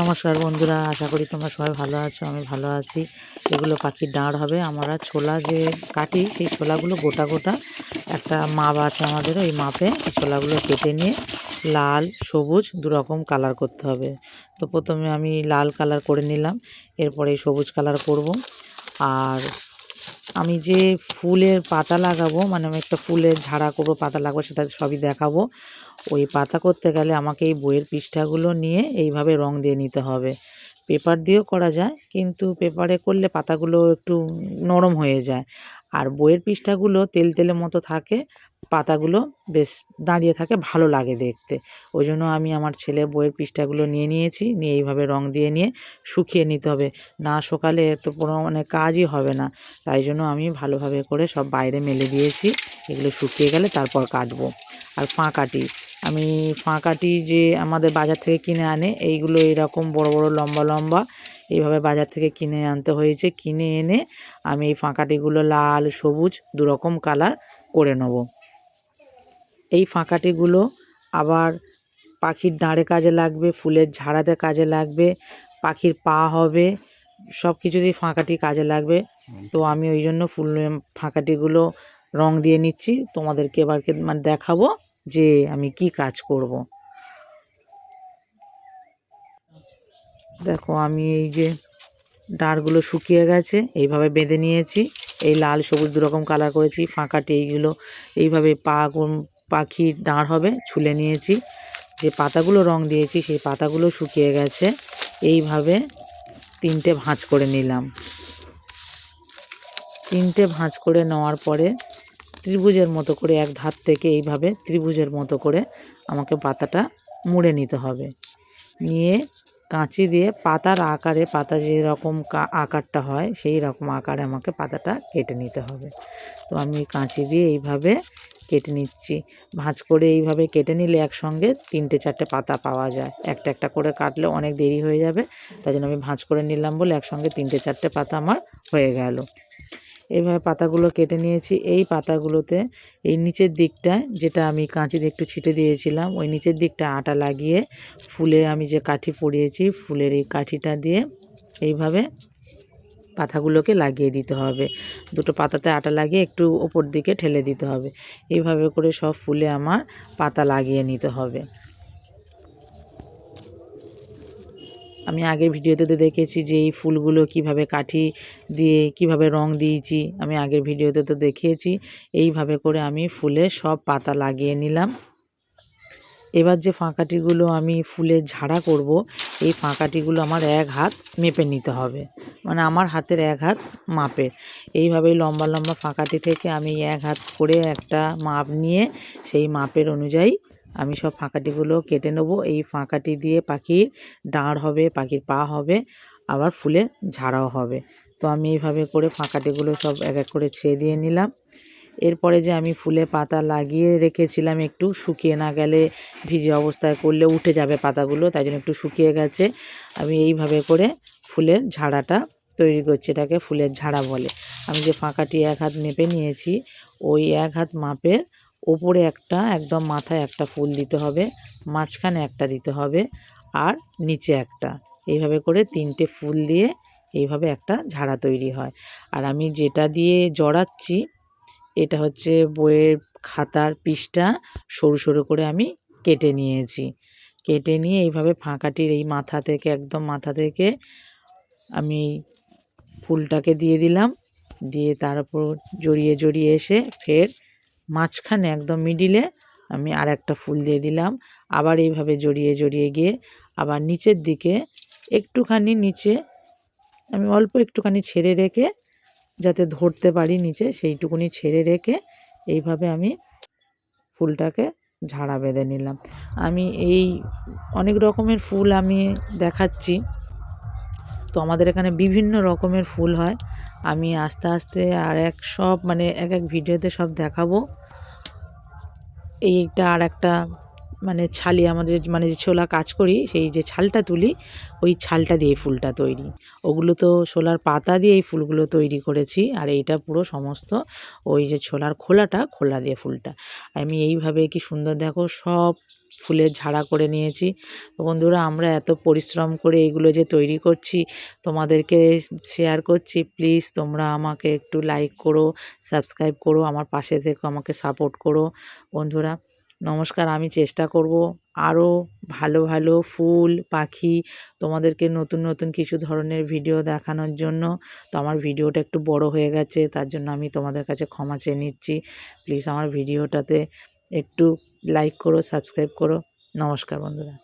নমস্কার বন্ধুরা, আশা করি তোমরা সবাই ভালো আছো, আমি ভালো আছি। এগুলো পাখির দাঁড় হবে। আমরা ছোলা যে কাটি, সেই ছোলাগুলো গোটা গোটা একটা মাপ আছে আমাদের ওই মাপে। ছোলাগুলো কেটে নিয়ে লাল, সবুজ দুরকম কালার করতে হবে। তো প্রথমে আমি লাল কালার করে নিলাম, এরপরে সবুজ কালার করব। আর আমি যে ফুলের পাতা লাগাবো মানে আমি একটা ফুলের ঝাড়া করব, পাতা লাগাবো সেটা সবই দেখাবো। ওই পাতা করতে গেলে আমাকে এই বইয়ের পৃষ্ঠাগুলো নিয়ে এইভাবে রং দিয়ে নিতে হবে। পেপার দিয়েও করা যায়, কিন্তু পেপারে করলে পাতাগুলো একটু নরম হয়ে যায়। আর বইয়ের পৃষ্ঠাগুলো তেল তেলের মতো থাকে, পাতাগুলো বেশ দাঁড়িয়ে থাকে, ভালো লাগে দেখতে। ওই জন্য আমি আমার ছেলে বইয়ের পৃষ্ঠাগুলো নিয়ে নিয়েছি, নিয়ে এইভাবে রং দিয়ে নিয়ে শুকিয়ে নিতে হবে। না শুকালে তো কোনো মানে কাজই হবে না। তাই জন্য আমি ভালোভাবে করে সব বাইরে মেলে দিয়েছি। এগুলো শুকিয়ে গেলে তারপর কাটবো। আর ফাঁকাটি, আমি ফাঁকাটি যে আমাদের বাজার থেকে কিনে আনে, এইগুলো এরকম বড় বড় লম্বা লম্বা এইভাবে বাজার থেকে কিনে আনতে হয়েছে। কিনে এনে আমি এই ফাঁকাটিগুলো লাল, সবুজ, দুরকম কালার করে নেব। এই ফাঁকাটিগুলো আবার পাখির ডাঁড়ে কাজে লাগবে, ফুলের ঝাড়াতে কাজে লাগবে, পাখির পা হবে সব কিছুতেই ফাঁকাটি কাজে লাগবে। তো আমি ওই জন্য ফুল ফাঁকাটিগুলো রং দিয়ে নিচ্ছি। তোমাদেরকে এবারকে মানে দেখাবো যে আমি কি কাজ করব। দেখো, আমি এই যে ডাঁড়গুলো শুকিয়ে গেছে, এইভাবে বেঁধে নিয়েছি। এই লাল, সবুজ দুরকম কালার করেছি ফাঁকাটি এইগুলো এইভাবে পা পাখির ডাঁড় হবে, ছুলে নিয়েছি। যে পাতাগুলো রং দিয়েছি, সেই পাতাগুলো শুকিয়ে গেছে। এইভাবে তিনটে ভাঁজ করে নিলাম। তিনটে ভাঁজ করে নেওয়ার পরে ত্রিভুজের মতো করে এক ধার থেকে এইভাবে ত্রিভুজের মতো করে আমাকে পাতাটা মুড়ে নিতে হবে। নিয়ে কাঁচি দিয়ে পাতার আকারে পাতা যেরকম আকারটা হয়, সেই রকম আকারে আমাকে পাতাটা কেটে নিতে হবে। তো আমি কাঁচি দিয়ে এইভাবে কেটে নিচ্ছি। ভাঁজ করে এইভাবে কেটে নিলে একসঙ্গে তিনটে চারটে পাতা পাওয়া যায়। একটা একটা করে কাটলে অনেক দেরি হয়ে যাবে। তাই জন্য আমি ভাঁজ করে নিলাম বলে একসঙ্গে তিনটে চারটে পাতা আমার হয়ে গেল। এইভাবে পাতাগুলো কেটে নিয়েছি। এই পাতাগুলোতে এই নিচের দিকটায় যেটা আমি কাঁচি দিয়ে একটু ছিটে দিয়েছিলাম, ওই নিচের দিকটা আটা লাগিয়ে ফুলে আমি যে কাঠি পরিয়েছি, ফুলের এই কাঠিটা দিয়ে এইভাবে পাতাগুলোকে লাগিয়ে দিতে হবে। দুটো পাতাতে আটা লাগিয়ে একটু ওপর দিকে ঠেলে দিতে হবে। এইভাবে করে সব ফুলে আমার পাতা লাগিয়ে নিতে হবে। আমি আগের ভিডিওতে তো দেখেছি যে এই ফুলগুলো কীভাবে কাঠি দিয়ে কীভাবে রং দিয়েছি, আমি আগের ভিডিওতে তো দেখিয়েছি। এইভাবে করে আমি ফুলের সব পাতা লাগিয়ে নিলাম। এবার যে ফাঁকাটিগুলো আমি ফুলের ঝাড়া করব, এই ফাঁকাটিগুলো আমার এক হাত মেপে নিতে হবে। মানে আমার হাতের এক হাত মাপের। এইভাবে লম্বা লম্বা ফাঁকাটি থেকে আমি এক হাত করে একটা মাপ নিয়ে সেই মাপের অনুযায়ী আমি সব ফাঁকাটিগুলো কেটে নেব। এই ফাঁকাটি দিয়ে পাখির ডাঁড় হবে, পাখির পা হবে, আবার ফুলে ঝাড়াও হবে। তো আমি এইভাবে করে ফাঁকাটিগুলো সব এক এক করে ছেয়ে দিয়ে নিলাম। এরপরে যে আমি ফুলে পাতা লাগিয়ে রেখেছিলাম একটু, শুকিয়ে না গেলে ভিজে অবস্থায় করলে উঠে যাবে পাতাগুলো, তাই জন্য একটু শুকিয়ে গেছে। আমি এইভাবে করে ফুলের ঝাড়াটা তৈরি করছি, এটাকে ফুলের ঝাড়া বলে। আমি যে ফাঁকাটি এক হাত মেপে নিয়েছি, ওই এক হাত মাপের ওপরে একটা, একদম মাথায় একটা ফুল দিতে হবে, মাঝখানে একটা দিতে হবে আর নিচে একটা। এইভাবে করে তিনটে ফুল দিয়ে এইভাবে একটা ঝাড়া তৈরি হয়। আর আমি যেটা দিয়ে জড়াচ্ছি, এটা হচ্ছে বইয়ের খাতার পিসটা সরু সরু করে আমি কেটে নিয়েছি। কেটে নিয়ে এইভাবে ফাঁকাটির এই মাথা থেকে, একদম মাথা থেকে আমি ফুলটাকে দিয়ে দিলাম। দিয়ে তার উপর জড়িয়ে জড়িয়ে এসে ফের মাঝখানে একদম মিডিলে আমি আর একটা ফুল দিয়ে দিলাম। আবার এইভাবে জড়িয়ে জড়িয়ে গিয়ে আবার নিচের দিকে একটুখানি নিচে আমি অল্প একটুখানি ছেড়ে রেখে যাতে ধরতে পারি নিচে, সেইটুকুনি ছেড়ে রেখে এইভাবে আমি ফুলটাকে ঝাড়া বেঁধে নিলাম। আমি এই অনেক রকমের ফুল আমি দেখাচ্ছি। তো আমাদের এখানে বিভিন্ন রকমের ফুল হয়। আমি আস্তে আস্তে আর এক সব মানে এক এক ভিডিওতে সব দেখাবো। এইটা আর একটা মানে ছালি আমাদের মানে যে ছোলা কাজ করি, সেই যে ছালটা তুলি, ওই ছালটা দিয়ে ফুলটা তৈরি। ওগুলো তো ছোলার পাতা দিয়ে এই ফুলগুলো তৈরি করেছি, আর এইটা পুরো সমস্ত ওই যে ছোলার খোলাটা, খোলা দিয়ে ফুলটা। আমি এইভাবে কি সুন্দর দেখো, সব ফুলের ঝাড়া করে নিয়েছি। বন্ধুরা, আমরা এত পরিশ্রম করে এগুলো যে তৈরি করছি, তোমাদেরকে শেয়ার করছি প্লিজ তোমরা আমাকে একটু লাইক করো সাবস্ক্রাইব করো, আমার পাশে থেকে, আমাকে সাপোর্ট করো। বন্ধুরা, নমস্কার, আমি চেষ্টা করব আরও ভালো ভালো ফুল, পাখি তোমাদেরকে নতুন নতুন কিছু ধরনের ভিডিও দেখানোর জন্য। তো আমার ভিডিওটা একটু বড় হয়ে গেছে, তার জন্য আমি তোমাদের কাছে ক্ষমা চেয়ে নিচ্ছি। প্লিজ আমার ভিডিওটাতে একটু লাইক করো সাবস্ক্রাইব করো। নমস্কার বন্ধুরা।